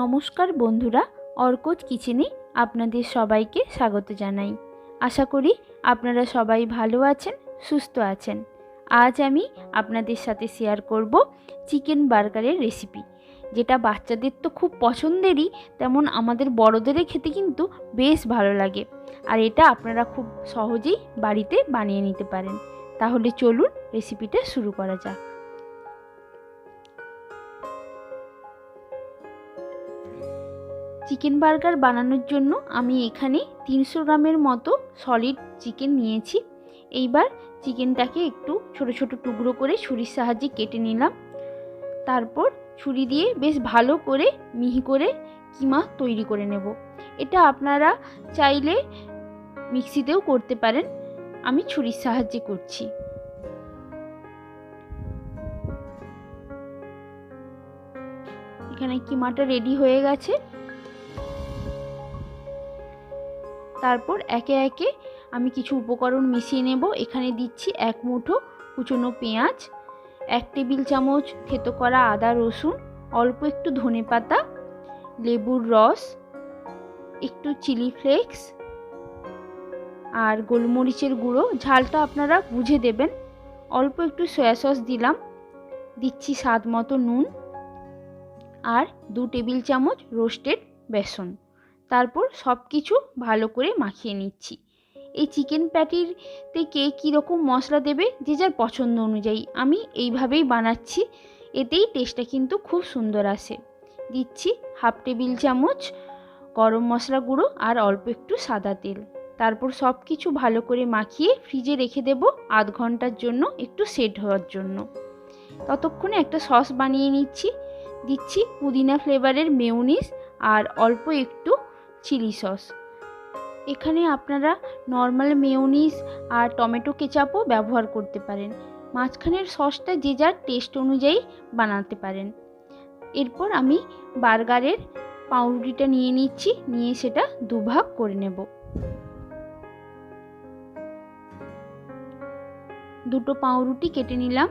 নমস্কার বন্ধুরা, অর্কজ কিচেনে আপনাদের সবাইকে স্বাগত জানাই। আশা করি আপনারা সবাই ভালো আছেন, সুস্থ আছেন। আজ আমি আপনাদের সাথে শেয়ার করব চিকেন বার্গারের রেসিপি যেটা বাচ্চাদের তো খুব পছন্দেরই, তেমন আমাদের বড়দেরও খেতে কিন্তু বেশ ভালো লাগে। আর এটা আপনারা খুব সহজেই বাড়িতে বানিয়ে নিতে পারেন। তাহলে চলুন রেসিপিটা শুরু করা যাক। চিকেন বার্গার বানানোর জন্য আমি এখানে তিনশো গ্রামের মতো সলিড চিকেন নিয়েছি। এইবার চিকেনটাকে একটু ছোট ছোট টুকরো করে ছুরির সাহায্যে কেটে নিলাম। তারপর ছুরি দিয়ে বেশ ভালো করে মিহি করে কিমা তৈরি করে নেব। এটা আপনারা চাইলে মিক্সিতেও করতে পারেন। আমি ছুরির সাহায্যে করছি। এখানে কিমাটা রেডি হয়ে গেছে। তারপর একে একে আমি কিছু উপকরণ মিশিয়ে নেব। এখানে দিচ্ছি এক মুঠো কুচনো পেঁয়াজ, এক টেবিল চামচ থেতো করা আদা রসুন, অল্প একটু ধনে পাতা, লেবুর রস, একটু চিলি ফ্লেক্স আর গোলমরিচের গুঁড়ো। ঝালটা আপনারা বুঝে দেবেন। অল্প একটু সয়া সস দিলাম। দিচ্ছি স্বাদ মতো নুন আর দু টেবিল চামচ রোস্টেড বেসন। তারপর সব কিছু ভালো করে মাখিয়ে নিচ্ছি। এই চিকেন প্যাটিরতে কে কীরকম মশলা দেবে যে যার পছন্দ অনুযায়ী আমি এইভাবেই বানাচ্ছি। এতেই টেস্টটা কিন্তু খুব সুন্দর আসে। দিচ্ছি হাফ টেবিল চামচ গরম মশলা গুঁড়ো আর অল্প একটু সাদা তেল। তারপর সব কিছু ভালো করে মাখিয়ে ফ্রিজে রেখে দেব আধ ঘণ্টার জন্য একটু সেট হওয়ার জন্য। ততক্ষণে একটা সস বানিয়ে নিচ্ছি। দিচ্ছি পুদিনা ফ্লেভারের মেউনিস আর অল্প একটু চিলি সস। এখানে আপনারা নর্মাল মেয়োনিজ আর টমেটো কেচাপও ব্যবহার করতে পারেন। মাঝখানের সসটা যে যার টেস্ট অনুযায়ী বানাতে পারেন। এরপর আমি বার্গারের পাউরুটিটা নিয়ে নিচ্ছি, নিয়ে সেটা দুভাগ করে নেব। দুটো পাউরুটি কেটে নিলাম।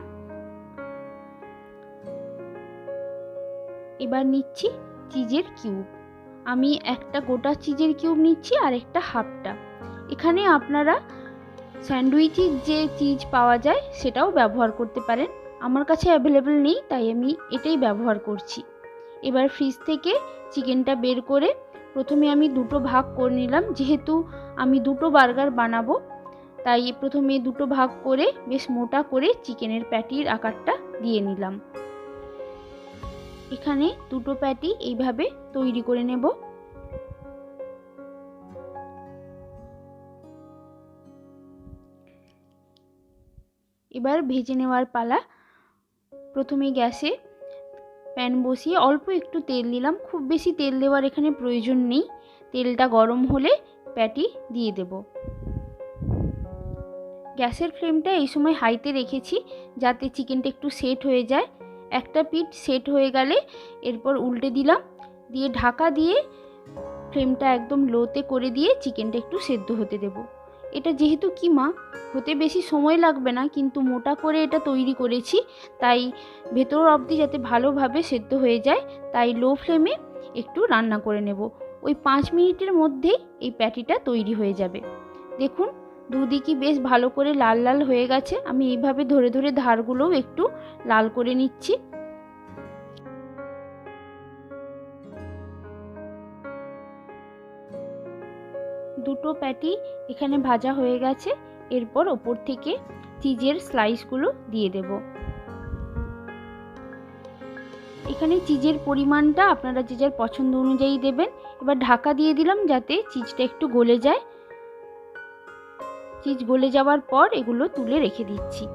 এবার নিচ্ছি চিজের কিউব। আমি একটা গোটা চিজের কিউব নিচ্ছি আর একটা হাফটা। এখানে আপনারা স্যান্ডউইচের যে চিজ পাওয়া যায় সেটাও ব্যবহার করতে পারেন। আমার কাছে অ্যাভেলেবেল নেই, তাই আমি এটাই ব্যবহার করছি। এবার ফ্রিজ থেকে চিকেনটা বের করে প্রথমে আমি দুটো ভাগ করে নিলাম। যেহেতু আমি দুটো বার্গার বানাবো, তাই প্রথমে দুটো ভাগ করে বেশ মোটা করে চিকেনের প্যাটির আকারটা দিয়ে নিলাম। এখানে দুটো প্যাটি এইভাবে তৈরি করে নেব। এবার ভেজে নেওয়ার পালা। প্রথমে গ্যাসে প্যান বসিয়ে অল্প একটু তেল দিলাম খুব বেশি তেল দেওয়ার এখানে প্রয়োজন নেই। তেলটা গরম হলে প্যাটি দিয়ে দেব। গ্যাসের ফ্লেমটা এই সময় হাইতে রেখেছি যাতে চিকেনটা একটু সেট হয়ে যায়। একটা পিঠ সেট হয়ে গেলে এরপর উল্টে দিলাম। দিয়ে ঢাকা দিয়ে ফ্লেমটা একদম লোতে করে দিয়ে চিকেনটা একটু সেদ্ধ হতে দেব। এটা যেহেতু কিমা হতে বেশি সময় লাগবে না, কিন্তু মোটা করে এটা তৈরি করেছি। তাই ভেতর অবধি যাতে ভালোভাবে সেদ্ধ হয়ে যায়, তাই লো ফ্লেমে একটু রান্না করে নেব। ওই পাঁচ মিনিটের মধ্যেই এই প্যাটিটা তৈরি হয়ে যাবে। দেখুন দুদিকই বেশ ভালো করে লাল লাল হয়ে গেছে। আমি এইভাবে ধরে ধরে ধারগুলোও একটু লাল করে নিচ্ছি। দুটো প্যাটি এখানে ভাজা হয়ে গেছে। এরপর ওপর থেকে চিজের স্লাইসগুলো দিয়ে দেব। এখানে চিজের পরিমাণটা আপনারা যে যার পছন্দ অনুযায়ী দেবেন। এবার ঢাকা দিয়ে দিলাম যাতে চিজটা একটু গলে যায়। চিজ গলে যাওয়ার পর এগুলো তুলে রেখে দিচ্ছি।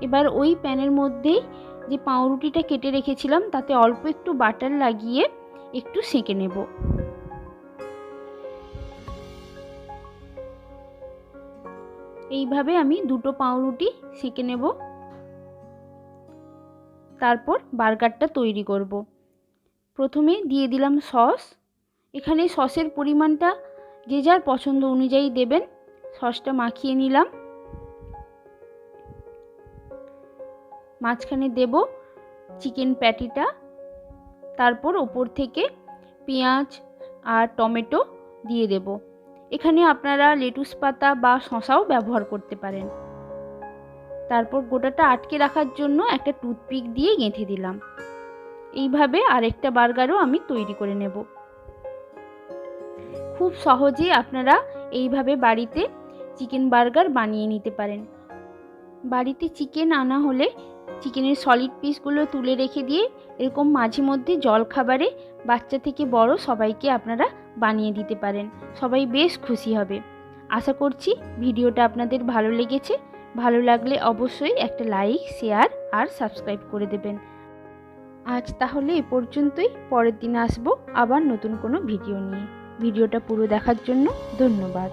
এবার ওই প্যানের মধ্যেই যে পাউরুটিটা কেটে রেখেছিলাম, তাতে অল্প একটু বাটার লাগিয়ে একটু সেঁকে নেব। এইভাবে আমি দুটো পাউরুটি সেঁকে নেব। তারপর বার্গারটা তৈরি করব। প্রথমে দিয়ে দিলাম সস। এখানে সসের পরিমাণটা যে যার পছন্দ অনুযায়ী দেবেন। সসটা মাখিয়ে নিলাম। মাঝখানে দেব চিকেন প্যাটিটা। তারপর ওপর থেকে পেঁয়াজ আর টমেটো দিয়ে দেব। এখানে আপনারা লেটুস পাতা বা শশাও ব্যবহার করতে পারেন। তারপর গোটাটা আটকে রাখার জন্য একটা টুথপিক দিয়ে গেঁথে দিলাম। এইভাবে আরেকটা বার্গারও আমি তৈরি করে নেব। খুব সহজে আপনারা এইভাবে বাড়িতে চিকেন বার্গার বানিয়ে নিতে পারেন। বাড়িতে চিকেন আনা হলে চিকেনের সলিড পিসগুলো তুলে রেখে দিয়ে এরকম মাঝে মধ্যে জল খাবারে বাচ্চা থেকে বড় সবাইকে আপনারা বানিয়ে দিতে পারেন। সবাই বেশ খুশি হবে। আশা করছি ভিডিওটা আপনাদের ভালো লেগেছে। ভালো লাগলে অবশ্যই একটা লাইক শেয়ার আর সাবস্ক্রাইব করে দেবেন। আজ তাহলে এ পর্যন্তই। পরের দিন আসব আবার নতুন কোনো ভিডিও নিয়ে। ভিডিওটা পুরো দেখার জন্য ধন্যবাদ।